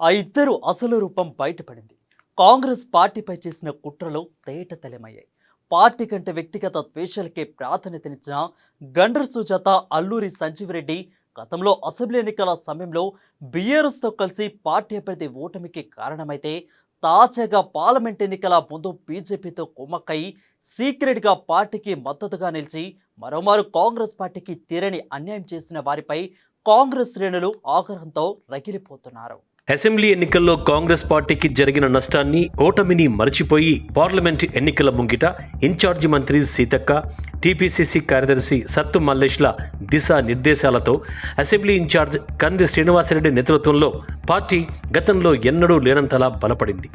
ఆ ఇద్దరు అసలు రూపం బయటపడింది. కాంగ్రెస్ పార్టీపై చేసిన కుట్రలు తేట తెలమయ్యాయి పార్టీ కంటే వ్యక్తిగత ద్వేషాలకే ప్రాధాన్యతనిచ్చిన గండ్ర సుజాత అల్లూరి సంజీవరెడ్డి గతంలో అసెంబ్లీ ఎన్నికల సమయంలో బీఆర్ఎస్తో కలిసి పార్టీ అభ్యర్థి ఓటమికి కారణమైతే తాజాగా పార్లమెంట్ ఎన్నికల ముందు బీజేపీతో కుమ్మక్కై సీక్రెట్గా పార్టీకి మద్దతుగా నిలిచి మరోమారు కాంగ్రెస్ పార్టీకి తీరని అన్యాయం చేసిన వారిపై కాంగ్రెస్ శ్రేణులు ఆగ్రహంతో రగిలిపోతున్నారు. అసెంబ్లీ ఎన్నికల్లో కాంగ్రెస్ పార్టీకి జరిగిన నష్టాన్ని ఓటమిని మరచిపోయి పార్లమెంట్ ఎన్నికల ముంగిట ఇన్ఛార్జి మంత్రి సీతక్క టీపీసీసీ కార్యదర్శి సత్తు మల్లేష్ల దిశా నిర్దేశాలతో అసెంబ్లీ ఇన్ఛార్జ్ కంది శ్రీనివాసరెడ్డి నేతృత్వంలో పార్టీ గతంలో ఎన్నడూ లేనంతలా బలపడింది.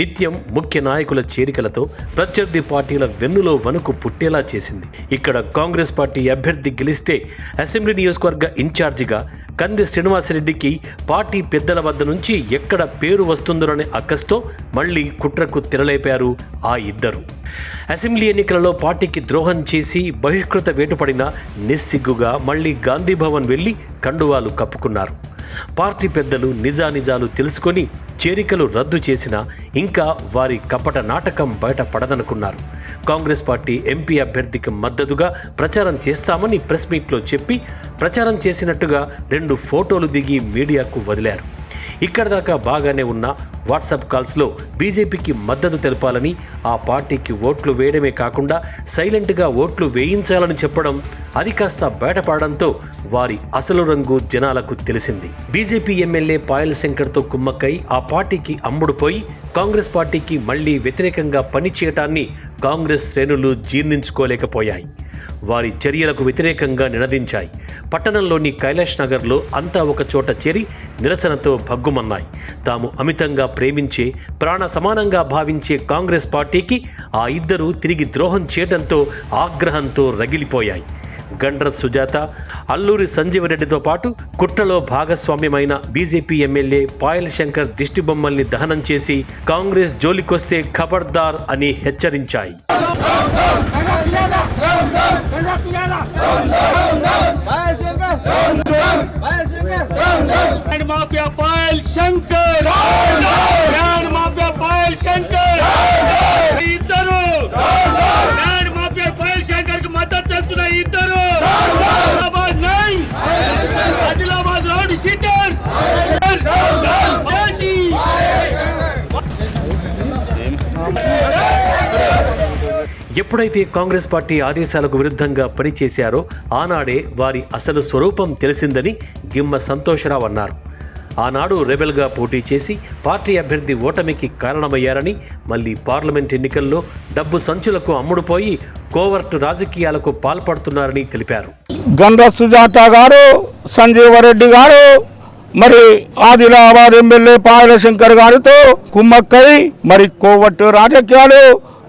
నిత్యం ముఖ్య నాయకుల చేరికలతో ప్రత్యర్థి పార్టీల వెన్నులో వణుకు పుట్టేలా చేసింది. ఇక్కడ కాంగ్రెస్ పార్టీ అభ్యర్థి గెలిస్తే అసెంబ్లీ నియోజకవర్గ ఇన్ఛార్జిగా కంది శ్రీనివాసరెడ్డికి పార్టీ పెద్దల వద్ద నుంచి ఎక్కడ పేరు వస్తుందోననే అక్కస్తో మళ్ళీ కుట్రకు తెరలేపారు ఆ ఇద్దరు. అసెంబ్లీ ఎన్నికలలో పార్టీకి ద్రోహం చేసి బహిష్కృత వేటుపడిన నిస్సిగ్గుగా మళ్ళీ గాంధీభవన్ వెళ్ళి వెళ్ళి కండువాలు కప్పుకున్నారు. పార్టీ పెద్దలు నిజానిజాలు తెలుసుకొని చేరికలు రద్దు చేసినా ఇంకా వారి కపట నాటకం బయటపడదనుకున్నారు కాంగ్రెస్ పార్టీ ఎంపీ అభ్యర్థికి మద్దతుగా ప్రచారం చేస్తామని ప్రెస్ మీట్లో చెప్పి ప్రచారం చేసినట్టుగా రెండు ఫోటోలు దిగి మీడియాకు వదిలారు. ఇక్కడ దాకా బాగానే ఉన్న వాట్సాప్ కాల్స్లో బీజేపీకి మద్దతు తెలపాలని ఆ పార్టీకి ఓట్లు వేయడమే కాకుండా సైలెంట్గా ఓట్లు వేయించాలని చెప్పడం అది కాస్త బయటపడడంతో వారి అసలు రంగు జనాలకు తెలిసింది. బీజేపీ ఎమ్మెల్యే పాయల్ శంకర్తో కుమ్మక్కై ఆ పార్టీకి అమ్ముడుపోయి కాంగ్రెస్ పార్టీకి మళ్ళీ వ్యతిరేకంగా పనిచేయటాన్ని కాంగ్రెస్ శ్రేణులు జీర్ణించుకోలేకపోయాయి. వారి చర్యలకు వ్యతిరేకంగా నినదించాయి. పట్టణంలోని కైలాష్ నగర్లో అంతా ఒక చోట చేరి నిరసనతో భగ్గుమన్నాయి. తాము అమితంగా ప్రేమించే ప్రాణ సమానంగా భావించే కాంగ్రెస్ పార్టీకి ఆ ఇద్దరు తిరిగి ద్రోహం చేయడంతో ఆగ్రహంతో రగిలిపోయాయి. గండ్ర సుజాత అల్లూరి సంజీవరెడ్డితో పాటు కుట్రలో భాగస్వామ్యమైన బీజేపీ ఎమ్మెల్యే పాయల్ శంకర్ దిష్టిబొమ్మల్ని దహనం చేసి కాంగ్రెస్ జోలికొస్తే ఖబర్దార్ అని హెచ్చరించాయి. మాఫియా పాయల్ శంకర్! ఎప్పుడైతే కాంగ్రెస్ పార్టీ ఆదేశాలకు విరుద్ధంగా పనిచేశారో ఆనాడే వారి అసలు స్వరూపం తెలిసిందని గిమ్మ సంతోషరావు అన్నారు. ఆనాడు రెబెల్గా పోటీ చేసి పార్టీ అభ్యర్థి ఓటమికి కారణమయ్యారని మళ్ళీ పార్లమెంట్ ఎన్నికల్లో డబ్బు సంచులకు అమ్ముడుపోయి కోవర్టు రాజకీయాలకు పాల్పడుతున్నారని తెలిపారు. గండ్ర సుజాత గారు సంజీవరెడ్డి గారు మరి ఆదిలాబాద్ ఎమ్మెల్యే పాయల శంకర్ గారితో కుమ్మక్కై మరి కోవట్టు రాజకీయాలు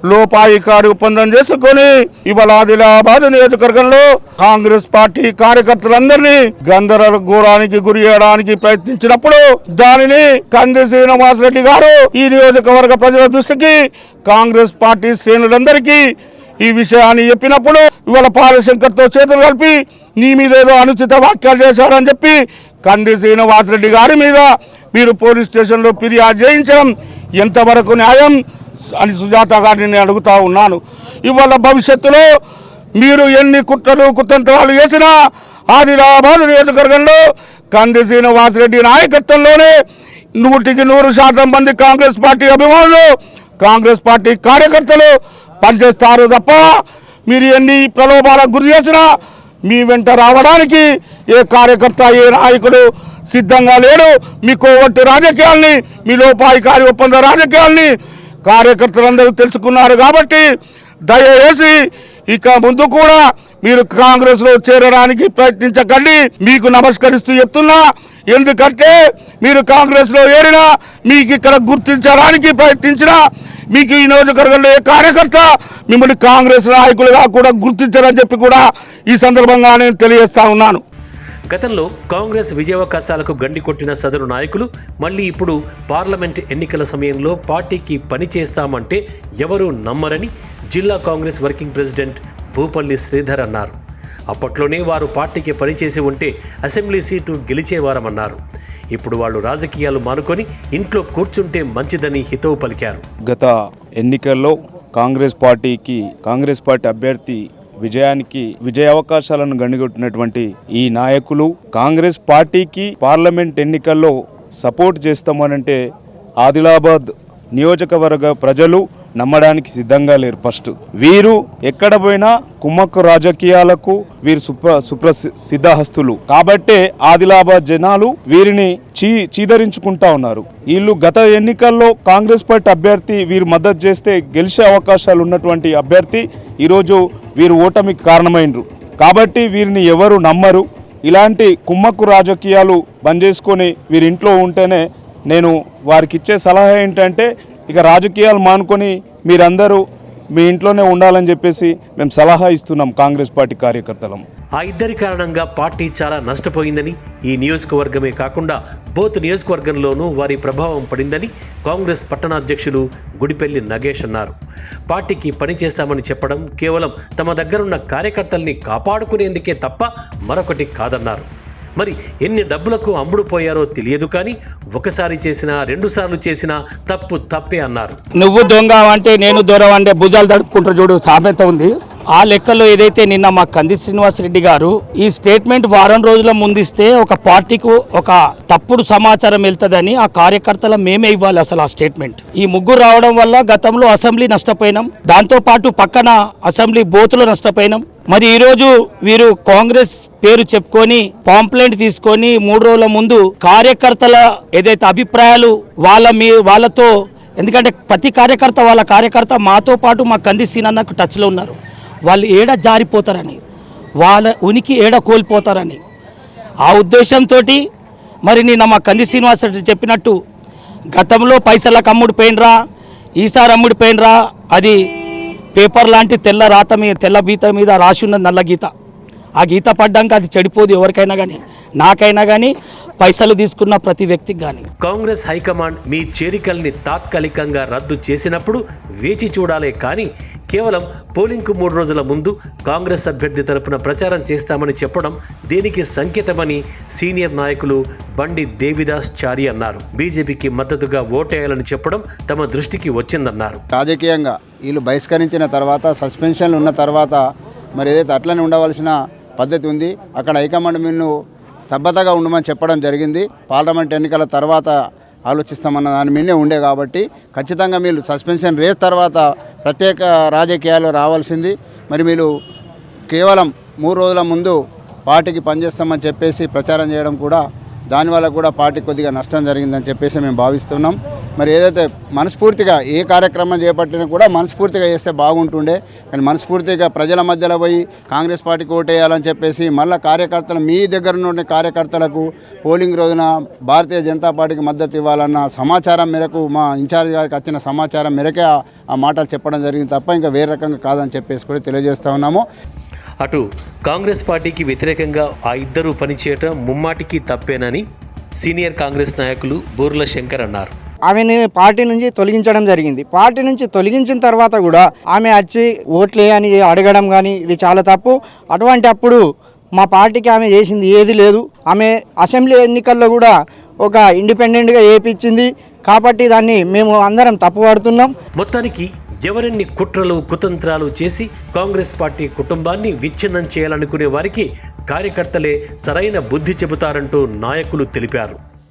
లోపాయికారి ఒప్పందం చేసుకొని ఇవాళ ఆదిలాబాద్ నియోజకవర్గంలో కాంగ్రెస్ పార్టీ కార్యకర్తలందరినీ గంధర ఘోరానికి గురి చేయడానికి ప్రయత్నించినప్పుడు దానిని కంది శ్రీనివాసరెడ్డి గారు ఈ నియోజకవర్గ ప్రజల దృష్టికి కాంగ్రెస్ పార్టీ శ్రేణులందరికీ ఈ విషయాన్ని చెప్పినప్పుడు ఇవాళ పాలశంకర్తో చేతులు కలిపి నీ మీద ఏదో అనుచిత వ్యాఖ్యలు చేశారని చెప్పి కంది శ్రీనివాసరెడ్డి గారి మీద మీరు పోలీస్ స్టేషన్లో ఫిర్యాదు చేయించడం ఎంతవరకు న్యాయం అని సుజాత గారిని నేను అడుగుతా ఉన్నాను. ఇవాళ భవిష్యత్తులో మీరు ఎన్ని కుట్రలు కుతంత్రాలు వేసినా ఆదిలాబాద్ నియోజకవర్గంలో కంది శ్రీనివాసరెడ్డి నాయకత్వంలోనే నూటికి నూరు శాతం మంది కాంగ్రెస్ పార్టీ అభిమానులు కాంగ్రెస్ పార్టీ కార్యకర్తలు పనిచేస్తారు తప్ప మీరు ఎన్ని ప్రలోభాలకు గురి చేసినా మీ వెంట రావడానికి ఏ కార్యకర్త ఏ నాయకుడు సిద్ధంగా లేడు మీ కోవట్టు రాజకీయాల్ని మీ లోపాయికారి ఒప్పంద రాజకీయాల్ని కార్యకర్తలందరూ తెలుసుకున్నారు కాబట్టి దయచేసి ఇక ముందు కూడా మీరు కాంగ్రెస్లో చేరడానికి ప్రయత్నించకండి. మీకు నమస్కరిస్తూ చెప్తున్నా ఎందుకంటే మీరు కాంగ్రెస్లో ఏరినా మీకు ఇక్కడ గుర్తించడానికి ప్రయత్నించినా మీకు ఈ నియోజకవర్గంలో ఏ కార్యకర్త మిమ్మల్ని కాంగ్రెస్ నాయకులుగా కూడా గుర్తించారని చెప్పి కూడా ఈ సందర్భంగా నేను తెలియజేస్తా ఉన్నాను. గతంలో కాంగ్రెస్ విజయావకాశాలకు గండి కొట్టిన సదరు నాయకులు మళ్ళీ ఇప్పుడు పార్లమెంట్ ఎన్నికల సమయంలో పార్టీకి పని చేస్తామంటే ఎవరూ నమ్మరని జిల్లా కాంగ్రెస్ వర్కింగ్ ప్రెసిడెంట్ భూపల్లి శ్రీధర్ అన్నారు. అప్పట్లోనే వారు పార్టీకి పనిచేసి ఉంటే అసెంబ్లీ సీటు గెలిచేవారమన్నారు. ఇప్పుడు వాళ్ళు రాజకీయాలు మానుకొని ఇంట్లో కూర్చుంటే మంచిదని హితవు పలికారు. గత ఎన్నికల్లో కాంగ్రెస్ పార్టీకి కాంగ్రెస్ పార్టీ అభ్యర్థి విజయానికి విజయ అవకాశాలను గణిగొట్టినటువంటి ఈ నాయకులు కాంగ్రెస్ పార్టీకి పార్లమెంట్ ఎన్నికల్లో సపోర్ట్ చేస్తామనంటే ఆదిలాబాద్ నియోజకవర్గ ప్రజలు నమ్మడానికి సిద్ధంగా లేరు ఫస్ట్ వీరు ఎక్కడ పోయినా కుమ్మక్కు రాజకీయాలకు వీరు సుప్ర సుప్రసిద్ధహస్తులు. కాబట్టే ఆదిలాబాద్ జనాలు వీరిని చీ చీదరించుకుంటా ఉన్నారు. వీళ్ళు గత ఎన్నికల్లో కాంగ్రెస్ పార్టీ అభ్యర్థి వీరు మద్దతు చేస్తే గెలిచే అవకాశాలు ఉన్నటువంటి అభ్యర్థి ఈరోజు వీరు ఓటమికి కారణమైనరు కాబట్టి వీరిని ఎవరు నమ్మరు. ఇలాంటి కుమ్మక్కు రాజకీయాలు బంద్ చేసుకొని వీరి ఇంట్లో ఉంటేనే నేను వారికి ఇచ్చే సలహా ఏంటంటే ఇక రాజకీయాలు మానుకొని మీరందరూ మీ ఇంట్లోనే ఉండాలని చెప్పేసి మేము సలహా ఇస్తున్నాం కాంగ్రెస్ పార్టీ కార్యకర్తలం. ఆ ఇద్దరి కారణంగా పార్టీ చాలా నష్టపోయిందని ఈ నియోజకవర్గమే కాకుండా బోత్ నియోజకవర్గంలోనూ వారి ప్రభావం పడిందని కాంగ్రెస్ పట్టణాధ్యక్షులు గుడిపెల్లి నగేష్ అన్నారు. పార్టీకి పని చేస్తామని చెప్పడం కేవలం తమ దగ్గరున్న కార్యకర్తల్ని కాపాడుకునేందుకే తప్ప మరొకటి కాదన్నారు. మరి ఎన్ని డబ్బులకు అమ్ముడు పోయారో తెలియదు కానీ ఒకసారి చేసినా రెండుసార్లు చేసినా తప్పు తప్పే అన్నారు. నువ్వు దొంగ అంటే నేను దూరం అంటే భుజాలు తడుపుకుంటారు చూడు సామెత ఉంది. ఆ లెక్కలో ఏదైతే నిన్న మా కంది శ్రీనివాసరెడ్డి గారు ఈ స్టేట్మెంట్ వారం రోజుల ముందిస్తే ఒక పార్టీకు ఒక తప్పుడు సమాచారం వెళ్తుందని ఆ కార్యకర్తల మేమే ఇవ్వాలి అసలు ఆ స్టేట్మెంట్. ఈ ముగ్గురు రావడం వల్ల గతంలో అసెంబ్లీ నష్టపోయినాం. దాంతో పాటు పక్కన అసెంబ్లీ బోతులు నష్టపోయినాం. మరి ఈరోజు వీరు కాంగ్రెస్ పేరు చెప్పుకొని పాంప్లెంట్ తీసుకొని మూడు రోజుల ముందు కార్యకర్తల ఏదైతే అభిప్రాయాలు వాళ్ళ మీ వాళ్ళతో ఎందుకంటే ప్రతి కార్యకర్త వాళ్ళ కార్యకర్త మాతో పాటు మా కంది సీనన్నకు టచ్లో ఉన్నారు. వాళ్ళు ఏడ జారిపోతారని వాళ్ళ ఉనికి ఏడ కోల్పోతారని. ఆ ఉద్దేశంతో మరి నిన్న మా కంది శ్రీనివాస్ చెప్పినట్టు గతంలో పైసలకు అమ్ముడు పోయినరా ఈసారి అమ్ముడు పోయినరా అది పేపర్ లాంటి తెల్ల రాత మీద తెల్ల గీత మీద రాసి ఉన్న నల్ల గీత. ఆ గీత పడ్డాక అది చెడిపోదు ఎవరికైనా కానీ నాకైనా కానీ పైసలు తీసుకున్న ప్రతి వ్యక్తికి కానీ కాంగ్రెస్ హైకమాండ్ మీ చేరికల్ని తాత్కాలికంగా రద్దు చేసినప్పుడు వేచి చూడాలే కానీ కేవలం పోలింగ్కు మూడు రోజుల ముందు కాంగ్రెస్ అభ్యర్థి తరపున ప్రచారం చేస్తామని చెప్పడం దేనికి సంకేతమని సీనియర్ నాయకులు బండి దేవిదాస్ చారి అన్నారు. బీజేపీకి మద్దతుగా ఓటేయాలని చెప్పడం తమ దృష్టికి వచ్చిందన్నారు. రాజకీయంగా వీళ్ళు బహిష్కరించిన తర్వాత సస్పెన్షన్లు ఉన్న తర్వాత మరి ఏదైతే అట్లనే ఉండవలసిన పద్ధతి ఉంది అక్కడ హైకమాండ్ మిన్ను స్తబ్దతగా ఉండమని చెప్పడం జరిగింది. పార్లమెంట్ ఎన్నికల తర్వాత ఆలోచిస్తామన్న దాని మీదే ఉండే కాబట్టి ఖచ్చితంగా మీరు సస్పెన్షన్ రేస్ తర్వాత ప్రత్యేక రాజకీయాలు రావాల్సింది. మరి మీరు కేవలం మూడు రోజుల ముందు పార్టీకి పనిచేస్తామని చెప్పేసి ప్రచారం చేయడం కూడా దానివల్ల కూడా పార్టీ కొద్దిగా నష్టం జరిగిందని చెప్పేసి మేము భావిస్తున్నాం. మరి ఏదైతే మనస్ఫూర్తిగా ఏ కార్యక్రమం చేపట్టినా కూడా మనస్ఫూర్తిగా చేస్తే బాగుంటుండే. కానీ మనస్ఫూర్తిగా ప్రజల మధ్యలో పోయి కాంగ్రెస్ పార్టీకి ఓటేయాలని చెప్పేసి మళ్ళీ కార్యకర్తలు మీ దగ్గర నుండి కార్యకర్తలకు పోలింగ్ రోజున భారతీయ జనతా పార్టీకి మద్దతు ఇవ్వాలన్న సమాచారం మేరకు మా ఇన్ఛార్జ్ గారికి వచ్చిన సమాచారం మేరకే ఆ- మాటలు చెప్పడం జరిగింది తప్ప ఇంకా వేరే రకంగా కాదని చెప్పేసి కూడా తెలియజేస్తూ ఉన్నాము. అటు కాంగ్రెస్ పార్టీకి వ్యతిరేకంగా ఆ ఇద్దరూ పనిచేయటం ముమ్మాటికి తప్పేనని సీనియర్ కాంగ్రెస్ నాయకులు బూర్ల శంకర్ అన్నారు. ఆమెను పార్టీ నుంచి తొలగించడం జరిగింది. పార్టీ నుంచి తొలగించిన తర్వాత కూడా ఆమె వచ్చి ఓట్లే అని అడగడం కానీ ఇది చాలా తప్పు. అటువంటి అప్పుడు మా పార్టీకి ఆమె చేసింది ఏది లేదు. ఆమె అసెంబ్లీ ఎన్నికల్లో కూడా ఒక ఇండిపెండెంట్గా ఏపించింది కాబట్టి దాన్ని మేము అందరం తప్పుపడుతున్నాం. మొత్తానికి ఎవరెన్ని కుట్రలు కుతంత్రాలు చేసి కాంగ్రెస్ పార్టీ కుటుంబాన్ని విచ్ఛిన్నం చేయాలనుకునే వారికి కార్యకర్తలే సరైన బుద్ధి చెబుతారంటూ నాయకులు తెలిపారు.